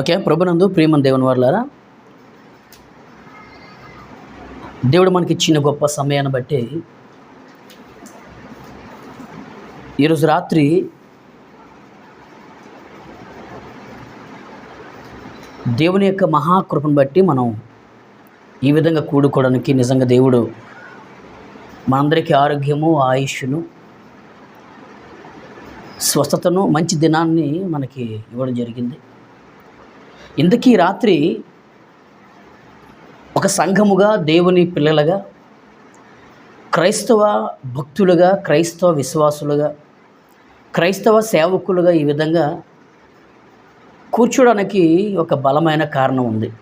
Okay ప్రభునందు ప్రేమ దేవుని వాళ్ళారా దేవుడు మనకి ఇచ్చిన గొప్ప సమయాన్ని బట్టి ఈరోజు రాత్రి దేవుని యొక్క మహాకృపను బట్టి మనం ఈ విధంగా కూడుకోవడానికి నిజంగా దేవుడు మనందరికీ ఆరోగ్యము ఆయుష్ను స్వస్థతను మంచి దినాన్ని మనకి ఇవ్వడం జరిగింది. ఇందుకీ రాత్రి ఒక సంఘముగా దేవుని పిల్లలుగా క్రైస్తవ భక్తులుగా క్రైస్తవ విశ్వాసులుగా క్రైస్తవ సేవకులుగా ఈ విధంగా కూర్చోడానికి ఒక బలమైన కారణం ఉంది.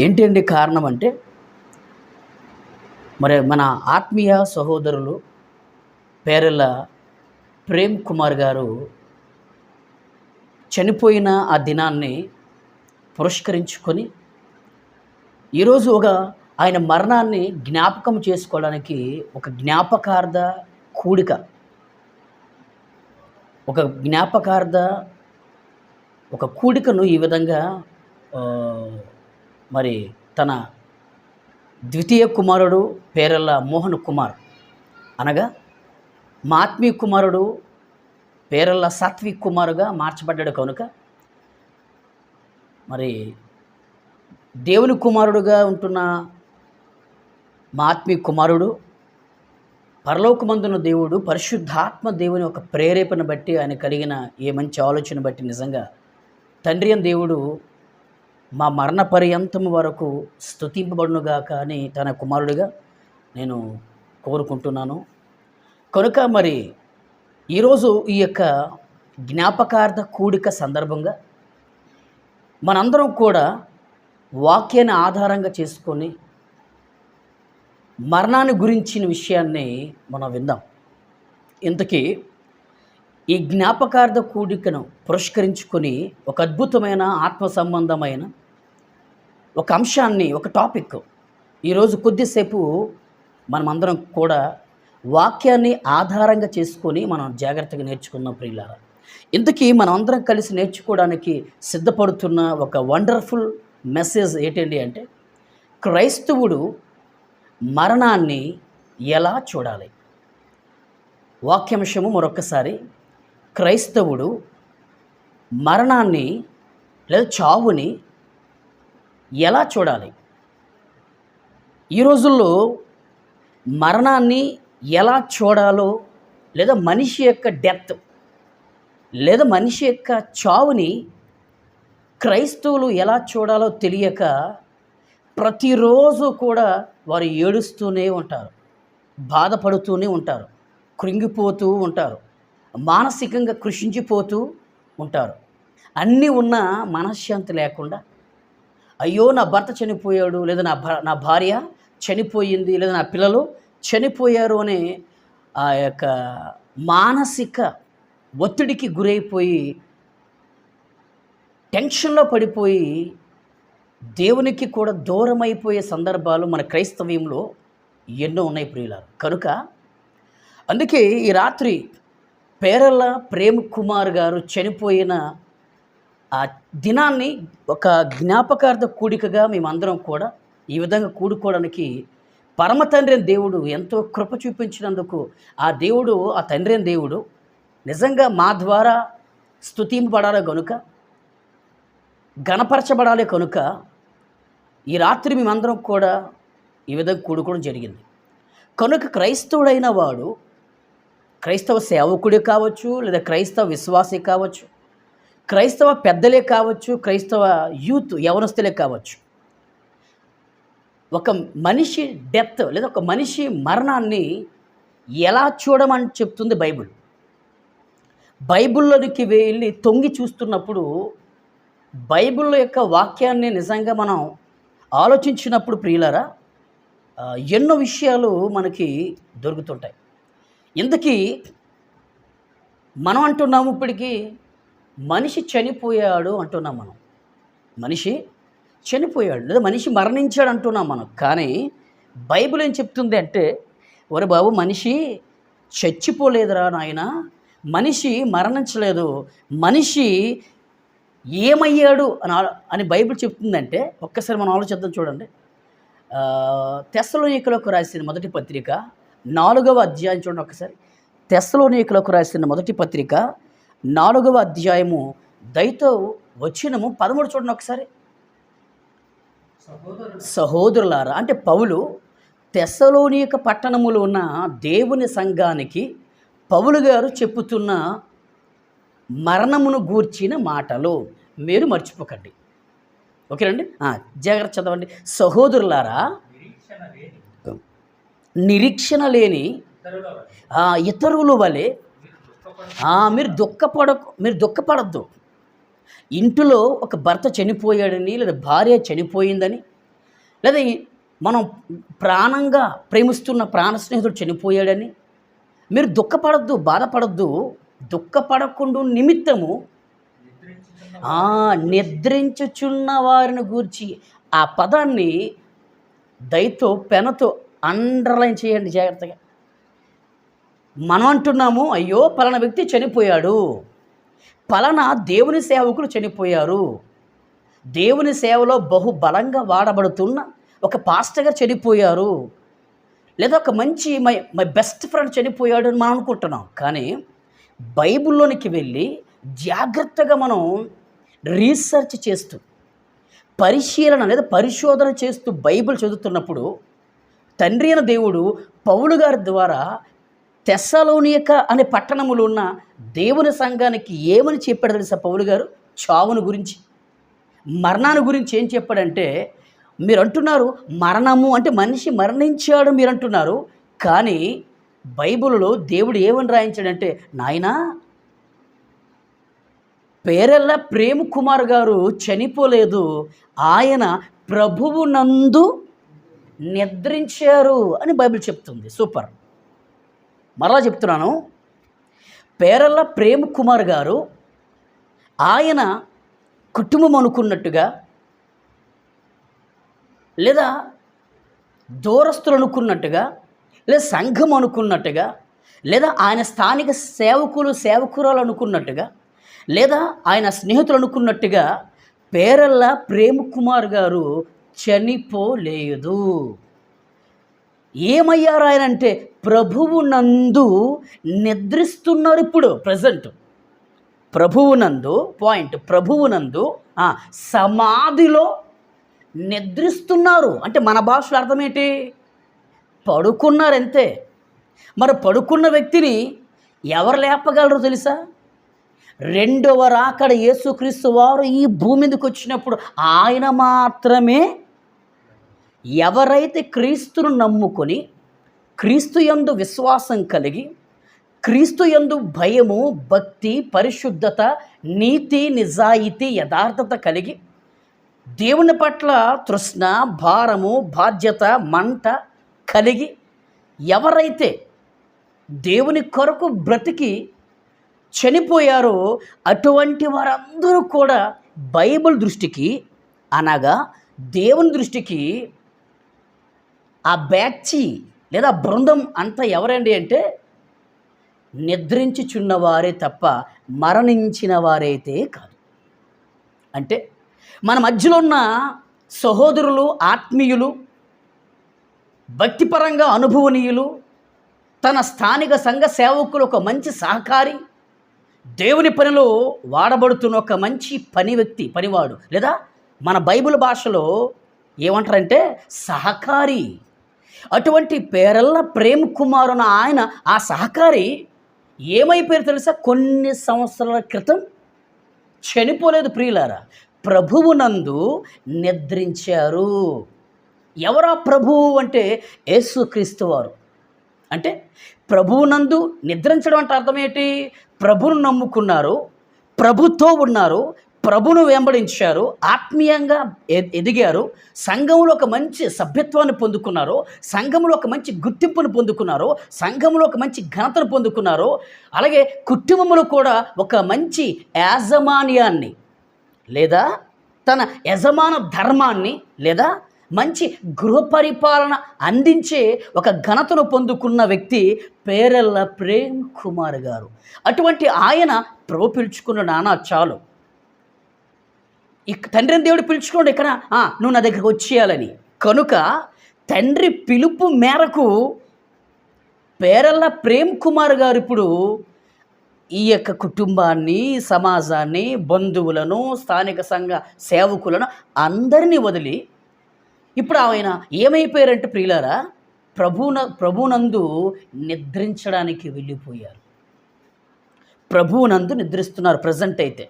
ఏంటండి కారణం అంటే మరి మన ఆత్మీయ సహోదరులు పేరెళ్ళ ప్రేమ్ కుమార్ గారు చనిపోయిన ఆ దినాన్ని పురస్కరించుకొని ఈరోజు ఒక ఆయన మరణాన్ని జ్ఞాపకం చేసుకోవడానికి ఒక జ్ఞాపకార్థ కూడిక. ఒక జ్ఞాపకార్థ ఒక కూడికను ఈ విధంగా మరి తన ద్వితీయ కుమారుడు పేరల్ల మోహన్ కుమార్ అనగా మా ఆత్మీయ కుమారుడు పేరల్ల సాత్విక్ కుమారుగా మార్చబడ్డాడు కనుక మరి దేవుని కుమారుడుగా ఉంటున్న మా ఆత్మీయ కుమారుడు పరలోకమందున దేవుడు పరిశుద్ధాత్మ దేవుని ఒక ప్రేరేపణ బట్టి ఆయన కలిగిన ఏ మంచి ఆలోచన బట్టి నిజంగా తండ్రి అని దేవుడు మా మరణ పర్యంతం వరకు స్థుతింపబడునుగా కానీ తన కుమారుడిగా నేను కోరుకుంటున్నాను. కనుక మరి ఈరోజు ఈ యొక్క జ్ఞాపకార్థ కూడిక సందర్భంగా మనందరం కూడా వాక్యాన్ని ఆధారంగా చేసుకొని మరణాన్ని గురించిన విషయాన్ని మనం విందాం. ఇంతకీ ఈ జ్ఞాపకార్థ కూడికను పురస్కరించుకొని ఒక అద్భుతమైన ఆత్మ సంబంధమైన ఒక అంశాన్ని ఒక టాపిక్ ఈరోజు కొద్దిసేపు మనమందరం కూడా వాక్యాన్ని ఆధారంగా చేసుకొని మనం జాగ్రత్తగా నేర్చుకున్నాం ప్రియులారా. ఇంతకీ మనం అందరం కలిసి నేర్చుకోవడానికి సిద్ధపడుతున్న ఒక వండర్ఫుల్ మెసేజ్ ఏంటండి అంటే క్రైస్తవుడు మరణాన్ని ఎలా చూడాలి? వాక్యాంశము మరొకసారి క్రైస్తవుడు మరణాన్ని లేదా చావుని ఎలా చూడాలి? ఈ రోజుల్లో మరణాన్ని ఎలా చూడాలో లేదా మనిషి యొక్క డెత్ లేదా మనిషి యొక్క చావుని క్రైస్తవులు ఎలా చూడాలో తెలియక ప్రతిరోజు కూడా వారు ఏడుస్తూనే ఉంటారు బాధపడుతూనే ఉంటారు కృంగిపోతూ ఉంటారు మానసికంగా కృషించిపోతూ ఉంటారు. అన్నీ ఉన్న మనశ్శాంతి లేకుండా అయ్యో నా భర్త చనిపోయాడు లేదా నా భ నా భార్య చనిపోయింది లేదా నా పిల్లలు చనిపోయారు అనే ఆ యొక్క మానసిక ఒత్తిడికి గురైపోయి టెన్షన్లో పడిపోయి దేవునికి కూడా దూరం అయిపోయే సందర్భాలు మన క్రైస్తవ్యంలో ఎన్నో ఉన్నాయి ప్రియులారు. కనుక అందుకే ఈ రాత్రి పేరల్ల ప్రేమ్ కుమార్ గారు చనిపోయిన ఆ దినాన్ని ఒక జ్ఞాపకార్థ కూడికగా మేమందరం కూడా ఈ విధంగా కూడుకోవడానికి పరమ తండ్రి దేవుడు ఎంతో కృప చూపించినందుకు ఆ దేవుడు ఆ తండ్రి దేవుడు నిజంగా మా ద్వారా స్థుతింపబడాలి కనుక గణపరచబడాలి కనుక ఈ రాత్రి మేమందరం కూడా ఈ విధంగా కూడుకోవడం జరిగింది. కనుక క్రైస్తవుడైన వాడు క్రైస్తవ సేవకుడే కావచ్చు లేదా క్రైస్తవ విశ్వాసే కావచ్చు క్రైస్తవ పెద్దలే కావచ్చు క్రైస్తవ యూత్ యవనస్తులే కావచ్చు ఒక మనిషి డెత్ లేదా ఒక మనిషి మరణాన్ని ఎలా చూడమని చెప్తుంది బైబిల్? బైబిల్లోనికి వెళ్ళి తొంగి చూస్తున్నప్పుడు బైబిల్ యొక్క వాక్యాన్ని నిజంగా మనం ఆలోచించినప్పుడు ప్రియులరా ఎన్నో విషయాలు మనకి దొరుకుతుంటాయి. ఇంతకీ మనం అంటున్నాము ఇప్పటికీ మనిషి చనిపోయాడు అంటున్నాం మనం. మనిషి చనిపోయాడు లేదా మనిషి మరణించాడు అంటున్నాం మనం. కానీ బైబిల్ ఏం చెప్తుంది అంటే ఒరే బాబు మనిషి చచ్చిపోలేదురా నాయన మనిషి మరణించలేదు. మనిషి ఏమయ్యాడు అని అని బైబిల్ చెప్తుందంటే ఒక్కసారి మనం ఆలోచిద్దాం చూడండి. తెస్సలోనికలకు రాసిన మొదటి పత్రిక నాలుగవ అధ్యాయం చూడండి ఒకసారి తెస్సలోనికలకు రాసిన మొదటి పత్రిక నాలుగవ అధ్యాయము దయతో వచ్చినము పదమూడు చూడండి ఒకసారి సహోదరులారా అంటే పౌలు తెస్సలోనిక పట్టణములో ఉన్న దేవుని సంఘానికి పౌలు గారు చెప్పుతున్న మరణమును గూర్చిన మాటలు మీరు మర్చిపోకండి. ఓకేనండి? జాగ్రత్త చదవండి. సహోదరులారా నిరీక్షణ లేని ఆ, ఇతరుల వలె మీరు దుఃఖపడ మీరు దుఃఖపడద్దు. ఇంటిలో ఒక భర్త చనిపోయాడని లేదా భార్య చనిపోయిందని లేదా మనం ప్రాణంగా ప్రేమిస్తున్న ప్రాణ స్నేహితుడు చనిపోయాడని మీరు దుఃఖపడద్దు బాధపడద్దు. దుఃఖపడకుండా నిమిత్తము ఆ, నిద్రించుచున్న వారిని గూర్చి ఆ పదాన్ని దయతో పెనతో అండర్లైన్ చేయండి జాగ్రత్తగా. మనం అంటున్నాము అయ్యో పలానా వ్యక్తి చనిపోయాడు. పలానా దేవుని సేవకులు చనిపోయారు. దేవుని సేవలో బహు బలంగా వాడబడుతున్న ఒక పాస్టర్ గారు చనిపోయారు. లేదా ఒక మంచి మై మై బెస్ట్ ఫ్రెండ్ చనిపోయాడు అని మనం అనుకుంటున్నాం. కానీ బైబిల్లోనికి వెళ్ళి జాగ్రత్తగా మనం రీసెర్చ్ చేస్తూ పరిశీలన లేదా పరిశోధన చేస్తూ బైబిల్ చదువుతున్నప్పుడు తండ్రి అయిన దేవుడు పౌలు గారి ద్వారా తెస్సలోనియక అనే పట్టణములో ఉన్న దేవుని సంఘానికి ఏమని చెప్పాడు తెలుసా పౌలు గారు? చావును గురించి. మరణాన్ని గురించి ఏం చెప్పాడంటే మీరు అంటున్నారు మరణము అంటే మనిషి మరణించాడు మీరు అంటున్నారు కానీ బైబిల్లో దేవుడు ఏమని రాయించాడంటే నాయనా పేరెల్ల ప్రేమ్ కుమార్ గారు చనిపోలేదు. ఆయన ప్రభువు నందు నిద్రించారు అని బైబిల్ చెప్తుంది. సూపర్. మరలా చెప్తున్నాను. పేరల్ల ప్రేమ్ కుమార్ గారు ఆయన కుటుంబం అనుకున్నట్టుగా లేదా దూరస్తులు అనుకున్నట్టుగా లేదా సంఘం అనుకున్నట్టుగా లేదా ఆయన స్థానిక సేవకులు సేవకురాలు అనుకున్నట్టుగా లేదా ఆయన స్నేహితులు అనుకున్నట్టుగా పేరల్ల ప్రేమ్ కుమార్ గారు చనిపోలేదు. ఏమయ్యారు ఆయన అంటే ప్రభువు నందు నిద్రిస్తున్నారు ఇప్పుడు ప్రజెంట్. ప్రభువునందు పాయింట్ ప్రభువునందు నందు సమాధిలో నిద్రిస్తున్నారు. అంటే మన భాషలో అర్థం ఏంటి పడుకున్నారు అంతే మరి పడుకున్న వ్యక్తిని ఎవరు లేపగలరు తెలుసా? రెండవ రాకడ యేసుక్రీస్తు వారు ఈ భూమి మీదకి వచ్చినప్పుడు ఆయన మాత్రమే ఎవరైతే క్రీస్తును నమ్ముకొని క్రీస్తు యందు విశ్వాసం కలిగి క్రీస్తు యందు భయము భక్తి పరిశుద్ధత నీతి నిజాయితీ యథార్థత కలిగి దేవుని పట్ల తృష్ణ భారము బాధ్యత మంట కలిగి ఎవరైతే దేవుని కొరకు బ్రతికి చనిపోయారో అటువంటి వారందరూ కూడా బైబిల్ దృష్టికి అనగా దేవుని దృష్టికి ఆ బ్యాచి లేదా బృందం అంతా ఎవరండి అంటే నిద్రించుచున్నవారే తప్ప మరణించిన వారైతే కాదు. అంటే మన మధ్యలో ఉన్న సహోదరులు ఆత్మీయులు భక్తిపరంగా అనుభవనీయులు తన స్థానిక సంఘ సేవకులు ఒక మంచి సహకారి దేవుని పనిలో వాడబడుతున్న ఒక మంచి పని వ్యక్తి పనివాడు లేదా మన బైబిల్ భాషలో ఏమంటారంటే సహకారి. అటువంటి పేరల్ల ప్రేమ్ కుమార్ అన్న ఆయన ఆ సహకారి ఏమైపోయారు తెలుసా? కొన్ని సంవత్సరాల క్రితం చనిపోలేదు ప్రియులారా. ప్రభువునందు నిద్రించారు. ఎవరా ప్రభువు అంటే యేసుక్రీస్తు వారు. అంటే ప్రభువునందు నిద్రించడం అంటే అర్థం ఏంటి? ప్రభును నమ్ముకున్నారు ప్రభుతో ఉన్నారు ప్రభును వెంబడించారు ఆత్మీయంగా ఎదిగారు సంఘంలో ఒక మంచి సభ్యత్వాన్ని పొందుకున్నారు సంఘంలో ఒక మంచి గుర్తింపును పొందుకున్నారు సంఘంలో ఒక మంచి ఘనతను పొందుకున్నారు. అలాగే కుటుంబంలో కూడా ఒక మంచి యాజమాన్యాన్ని లేదా తన యజమాన ధర్మాన్ని లేదా మంచి గృహ పరిపాలన అందించే ఒక ఘనతను పొందుకున్న వ్యక్తి పేరెల్ల ప్రేమ్ కుమార్ గారు. అటువంటి ఆయన ప్రభు పిలుచుకున్న నానా చాలు. ఇక తండ్రిని దేవుడు పిలుచుకోండి ఇక్కడ నువ్వు నా దగ్గరికి వచ్చేయాలని. కనుక తండ్రి పిలుపు మేరకు పేరల్ల ప్రేమ్ కుమార్ గారు ఇప్పుడు ఈ యొక్క కుటుంబాన్ని సమాజాన్ని బంధువులను స్థానిక సంఘ సేవకులను అందరినీ వదిలి ఇప్పుడు ఆయన ఏమైపోయారంటే ప్రియులారా ప్రభున ప్రభునందు నిద్రించడానికి వెళ్ళిపోయారు. ప్రభువునందు నిద్రిస్తున్నారు ప్రజెంట్ అయితే.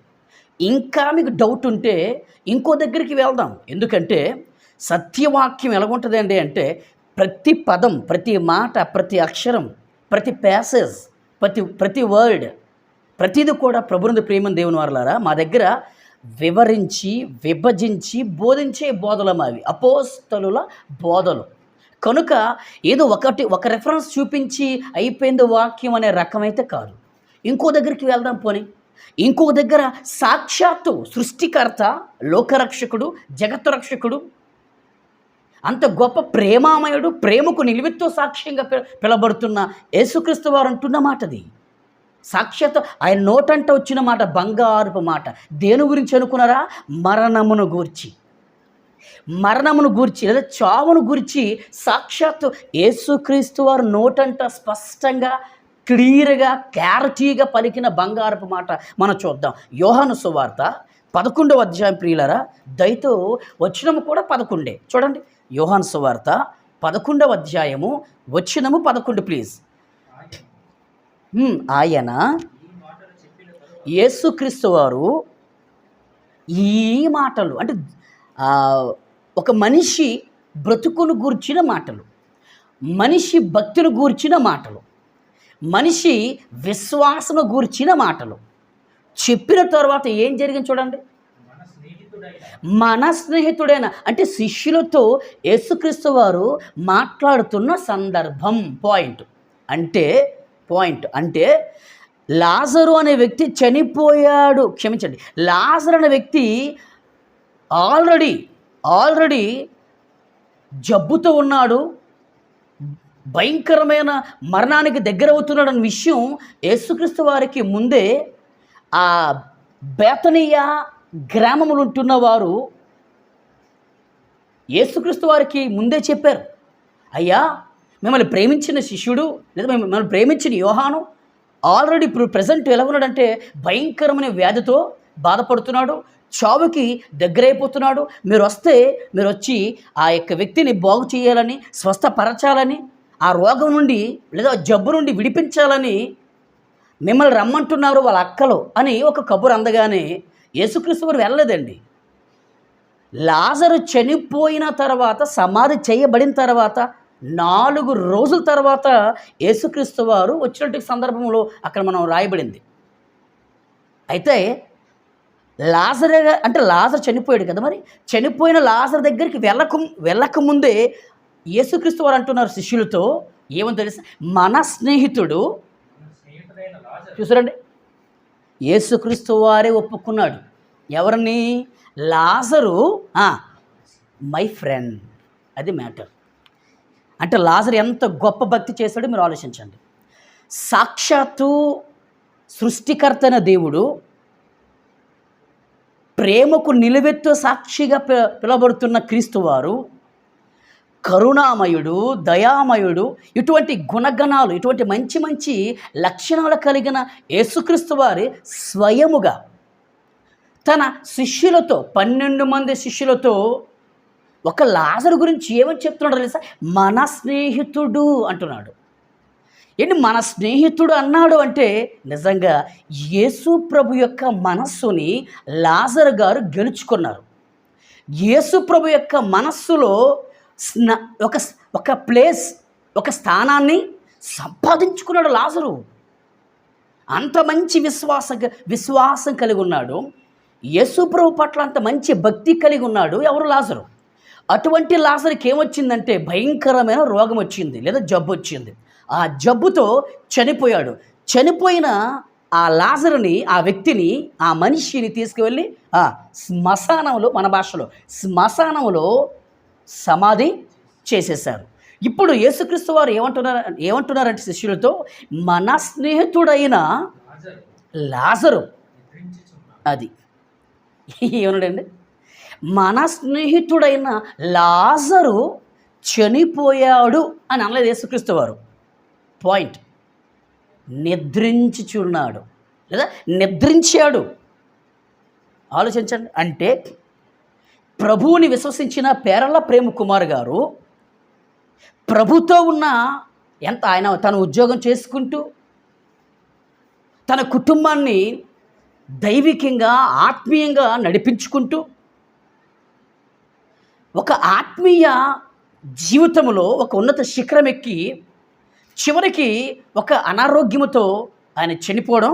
ఇంకా మీకు డౌట్ ఉంటే ఇంకో దగ్గరికి వెళ్దాం. ఎందుకంటే సత్యవాక్యం ఎలాగుంటుందండి అంటే ప్రతి పదం ప్రతి మాట ప్రతి అక్షరం ప్రతి ప్యాసేజ్ ప్రతి ప్రతి వర్డ్ ప్రతిదీ కూడా ప్రభునందు ప్రేమను దేవుని వారలారా మా దగ్గర వివరించి విభజించి బోధించే బోధలు మావి. అపోస్తలుల బోధలు. కనుక ఏదో ఒకటి ఒక రెఫరెన్స్ చూపించి అయిపోయింది వాక్యం అనే రకమైతే కాదు. ఇంకో దగ్గరికి వెళ్దాం పోనీ. ఇంకో దగ్గర సాక్షాత్తు సృష్టికర్త లోకరక్షకుడు జగత్తు రక్షకుడు అంత గొప్ప ప్రేమామయుడు ప్రేమకు నిలువెత్తు సాక్ష్యంగా పిలబడుతున్న యేసుక్రీస్తు వారు అంటున్న మాటది. సాక్షాత్ ఆయన నోటంట వచ్చిన మాట బంగారుపు మాట. దేని గురించి అనుకున్నారా? మరణమును గూర్చి. మరణమును గూర్చి లేదా చావును గురించి సాక్షాత్తు యేసుక్రీస్తు వారు నోటంట స్పష్టంగా క్లియర్గా క్లారిటీగా పలికిన బంగారపు మాట మనం చూద్దాం. యోహాను సువార్త పదకొండవ అధ్యాయం ప్రియులరా దయతో వచ్చినము కూడా పదకొండే. చూడండి. యోహాను సువార్త పదకొండవ అధ్యాయము వచ్చినము పదకొండు ప్లీజ్. ఆయన యేసుక్రీస్తు వారు ఈ మాటలు అంటే ఒక మనిషి బ్రతుకును గూర్చిన మాటలు మనిషి భక్తిని గూర్చిన మాటలు మనిషి విశ్వాసను గూర్చిన మాటలు. చెప్పిన తర్వాత ఏం జరిగింది చూడండి. మన స్నేహితుడైన అంటే శిష్యులతో యేసుక్రీస్తు వారు మాట్లాడుతున్న సందర్భం పాయింట్. అంటే పాయింట్. అంటే లాజరు అనే వ్యక్తి చనిపోయాడు. క్షమించండి. లాజర్ అనే వ్యక్తి ఆల్రెడీ ఆల్రెడీ జబ్బుతో ఉన్నాడు. భయంకరమైన మరణానికి దగ్గర అవుతున్నాడు అనే విషయం యేసుక్రీస్తు వారికి ముందే ఆ బేతనీయ గ్రామములు ఉంటున్న వారు యేసుక్రీస్తు వారికి ముందే చెప్పారు. అయ్యా మిమ్మల్ని ప్రేమించిన శిష్యుడు లేదా మిమ్మల్ని ప్రేమించిన యోహాను ఆల్రెడీ ఇప్పుడు ప్రజెంట్ ఎలా ఉన్నాడంటే భయంకరమైన వ్యాధితో బాధపడుతున్నాడు చావుకి దగ్గరైపోతున్నాడు. మీరు వస్తే మీరు వచ్చి ఆ యొక్క వ్యక్తిని బాగు చేయాలని స్వస్థపరచాలని ఆ రోగం నుండి లేదా జబ్బు నుండి విడిపించాలని మిమ్మల్ని రమ్మంటున్నారు వాళ్ళ అక్కలు అని ఒక కబురు అందగానే యేసుక్రీస్తు వారు వెళ్ళలేదండి. లాజరు చనిపోయిన తర్వాత సమాధి చేయబడిన తర్వాత నాలుగు రోజుల తర్వాత యేసుక్రీస్తు వారు వచ్చినట్టు సందర్భంలో అక్కడ మనం రాయబడింది. అయితే లాజర్ అంటే లాజర్ చనిపోయాడు కదా మరి? చనిపోయిన లాజర్ దగ్గరికి వెళ్ళక వెళ్ళకముందే యేసుక్రీస్తు వారు అంటున్నారు శిష్యులతో ఏమని తెలుసు? మన స్నేహితుడు చూసారండి యేసుక్రీస్తు వారే ఒప్పుకున్నాడు. ఎవరిని? లాజరు మై ఫ్రెండ్. అది మ్యాటర్. అంటే లాజర్ ఎంత గొప్ప భక్తి చేశాడో మీరు ఆలోచించండి. సాక్షాత్తు సృష్టికర్తన దేవుడు ప్రేమకు నిలువెత్తు సాక్షిగా పిలబడుతున్న క్రీస్తువారు కరుణామయుడు దయామయుడు ఇటువంటి గుణగణాలు ఇటువంటి మంచి మంచి లక్షణాలు కలిగిన యేసుక్రీస్తు వారి స్వయముగా తన శిష్యులతో పన్నెండు మంది శిష్యులతో ఒక లాజరు గురించి ఏమని చెప్తున్నాడు తెలుసా? మన స్నేహితుడు అంటున్నాడు. ఏంటి మన స్నేహితుడు అన్నాడు అంటే నిజంగా యేసు ప్రభు యొక్క మనస్సుని లాజర్ గారు గెలుచుకున్నారు. యేసు ప్రభు యొక్క మనస్సులో స్న ఒక ఒక ప్లేస్ ఒక స్థానాన్ని సంపాదించుకున్నాడు లాజరు. అంత మంచి విశ్వాస విశ్వాసం కలిగి ఉన్నాడు. యేసు ప్రభు పట్ల అంత మంచి భక్తి కలిగి ఉన్నాడు ఎవరు లాజరు? అటువంటి లాజర్కి ఏమొచ్చిందంటే భయంకరమైన రోగం వచ్చింది లేదా జబ్బు వచ్చింది. ఆ జబ్బుతో చనిపోయాడు. చనిపోయిన ఆ లాజరుని ఆ వ్యక్తిని ఆ మనిషిని తీసుకువెళ్ళి ఆ శ్మశానంలో మన భాషలో శ్మశానంలో సమాధి చేసేశారు. ఇప్పుడు యేసుక్రీస్తు వారు ఏమంటున్నారు ఏమంటున్నారంటే శిష్యులతో మన స్నేహితుడైన లాజరు. అది. ఏమన్నాడండి? మన స్నేహితుడైన లాజరు చనిపోయాడు అని అనలేదు యేసుక్రీస్తు వారు. పాయింట్. నిద్రించుచున్నాడు. లేదా నిద్రించాడు. ఆలోచించండి. అంటే ప్రభువుని విశ్వసించిన పేరల ప్రేమ కుమార్ గారు ప్రభుతో ఉన్న ఎంత ఆయన తన ఉద్యోగం చేసుకుంటూ తన కుటుంబాన్ని దైవికంగా ఆత్మీయంగా నడిపించుకుంటూ ఒక ఆత్మీయ జీవితంలో ఒక ఉన్నత శిఖరం ఎక్కి చివరికి ఒక అనారోగ్యముతో ఆయన చనిపోవడం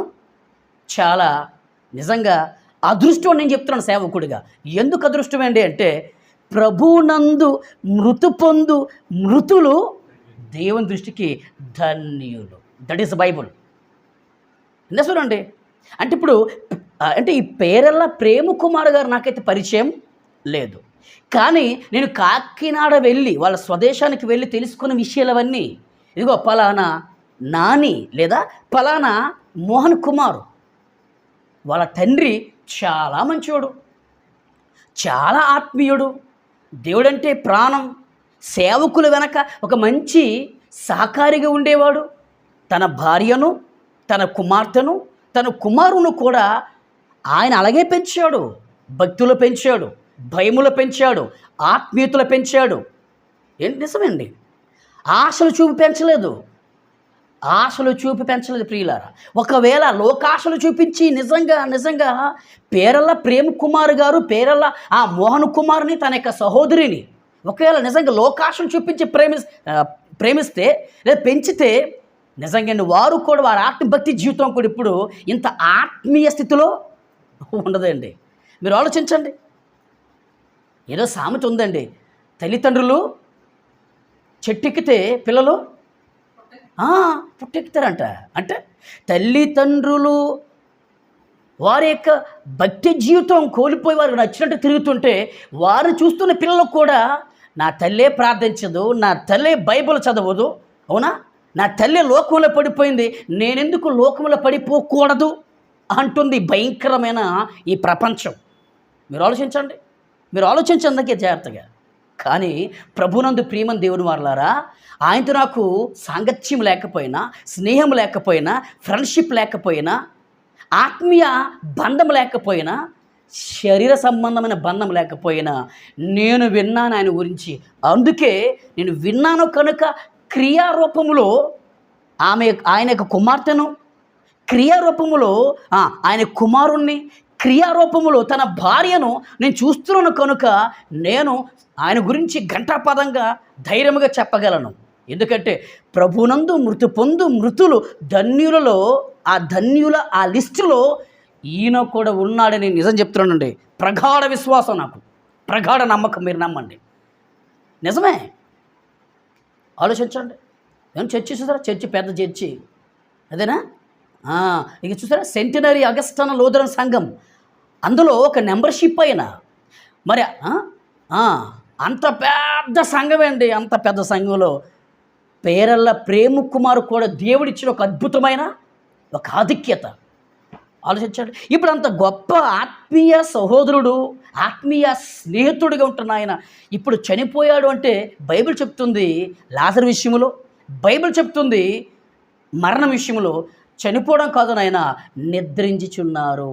చాలా నిజంగా అదృష్టం నేను చెప్తున్నాను సేవకుడిగా. ఎందుకు అదృష్టం ఏంటి అంటే ప్రభునందు మృతు పొందు మృతులు దేవుని దృష్టికి ధన్యులు. దట్ ఈస్ బైబుల్ చూడండి? అంటే ఇప్పుడు అంటే ఈ పేరల్ల ప్రేమ కుమార్ గారు నాకైతే పరిచయం లేదు. కానీ నేను కాకినాడ వెళ్ళి వాళ్ళ స్వదేశానికి వెళ్ళి తెలుసుకున్న విషయాలవన్నీ. ఇదిగో పలానా నాని లేదా పలానా మోహన్ కుమార్. వాళ్ళ తండ్రి చాలా మంచివాడు చాలా ఆత్మీయుడు దేవుడంటే ప్రాణం సేవకులు వెనక ఒక మంచి సహకారిగా ఉండేవాడు. తన భార్యను తన కుమార్తెను తన కుమారును కూడా ఆయన అలాగే పెంచాడు భక్తులు పెంచాడు. భయములు పెంచాడు ఆత్మీయతలు పెంచాడు. ఏంటి నిజమండి? ఆశలు చూపి పెంచలేదు. ఆశలు చూపి పెంచలేదు ప్రియులారా. ఒకవేళ లోకాశలు చూపించి నిజంగా నిజంగా పేరల్ల ప్రేమ్ కుమార్ గారు పేరల్ల ఆ మోహన్ కుమార్ని తన యొక్క సహోదరిని ఒకవేళ నిజంగా లోకాశలు చూపించి ప్రేమి ప్రేమిస్తే లేదా పెంచితే నిజంగా వారు కూడా వారి ఆత్మభక్తి జీవితం కూడా ఇప్పుడు ఇంత ఆత్మీయ స్థితిలో ఉండదండి. మీరు ఆలోచించండి. ఏదో సామెత ఉందండి. తల్లిదండ్రులు చెట్టెక్కితే పిల్లలు? పుట్టెక్కుతారంట. అంటే తల్లిదండ్రులు వారి యొక్క భక్తి జీవితం కోల్పోయి వారికి నచ్చినట్టు తిరుగుతుంటే వారు చూస్తున్న పిల్లలు కూడా నా తల్లే ప్రార్థించదు నా తల్లే బైబిల్ చదవదు. అవునా? నా తల్లి లోకంలో పడిపోయింది నేనెందుకు లోకంలో పడిపోకూడదు? అంటుంది భయంకరమైన ఈ ప్రపంచం. మీరు ఆలోచించండి. మీరు ఆలోచించండి అందుకే జాగ్రత్తగా కానీ ప్రభునందు ప్రియమని దేవుని వారలారా ఆయనతో నాకు సాంగత్యం లేకపోయినా స్నేహం లేకపోయినా ఫ్రెండ్షిప్ లేకపోయినా ఆత్మీయ బంధం లేకపోయినా శరీర సంబంధమైన బంధం లేకపోయినా నేను విన్నాను ఆయన గురించి. అందుకే నేను విన్నాను కనుక క్రియారూపములో ఆమె ఆయన యొక్క కుమార్తెను క్రియారూపములో ఆయన కుమారుణ్ణి క్రియారూపములో తన భార్యను నేను చూస్తున్నాను కనుక నేను ఆయన గురించి ఘంటాపదంగా ధైర్యముగా చెప్పగలను. ఎందుకంటే ప్రభునందు మృతి పొందు మృతులు ధన్యులలో ఆ ధన్యుల ఆ లిస్టులో ఈయన కూడా ఉన్నాడని నిజం చెప్తున్నానండి. ప్రగాఢ విశ్వాసం నాకు. ప్రగాఢ నమ్మకం మీరు నమ్మండి. నిజమే? ఆలోచించండి. నేను చర్చి చూసారా? చర్చి పెద్ద చర్చి. అదేనా? ఇక చూసారా? సెంటినరీ అగస్టన లోదరన్ సంఘం. అందులో ఒక మెంబర్షిప్ అయిన. మరి అంత పెద్ద సంఘం అండి అంత పెద్ద సంఘంలో. పేరల్ల ప్రేమ కుమార్ కూడా దేవుడిచ్చిన ఒక అద్భుతమైన ఒక ఆధిక్యత. ఆలోచించండి. ఇప్పుడు అంత గొప్ప ఆత్మీయ సహోదరుడు ఆత్మీయ స్నేహితుడిగా ఉంటున్న ఆయన ఇప్పుడు చనిపోయాడు అంటే బైబిల్ చెప్తుంది లాజర్ విషయంలో బైబిల్ చెప్తుంది మరణం విషయంలో చనిపోవడం కాదు నాయన నిద్రించుచున్నారు.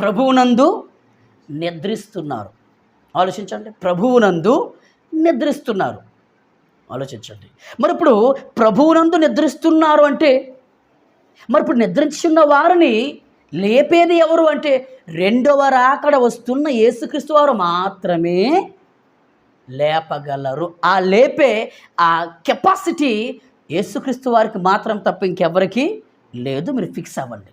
ప్రభువునందు నిద్రిస్తున్నారు. ఆలోచించండి. ప్రభువునందు నిద్రిస్తున్నారు. ఆలోచించండి. మరి ఇప్పుడు ప్రభువునందు నిద్రిస్తున్నారు అంటే మరి ఇప్పుడు నిద్రించున్న వారిని లేపేది ఎవరు అంటే రెండవ రాకడ వస్తున్న యేసుక్రీస్తు వారు మాత్రమే లేపగలరు. ఆ లేపే ఆ కెపాసిటీ యేసుక్రీస్తు వారికి మాత్రం తప్ప ఇంకెవరికి లేదు. మీరు ఫిక్స్ అవ్వండి.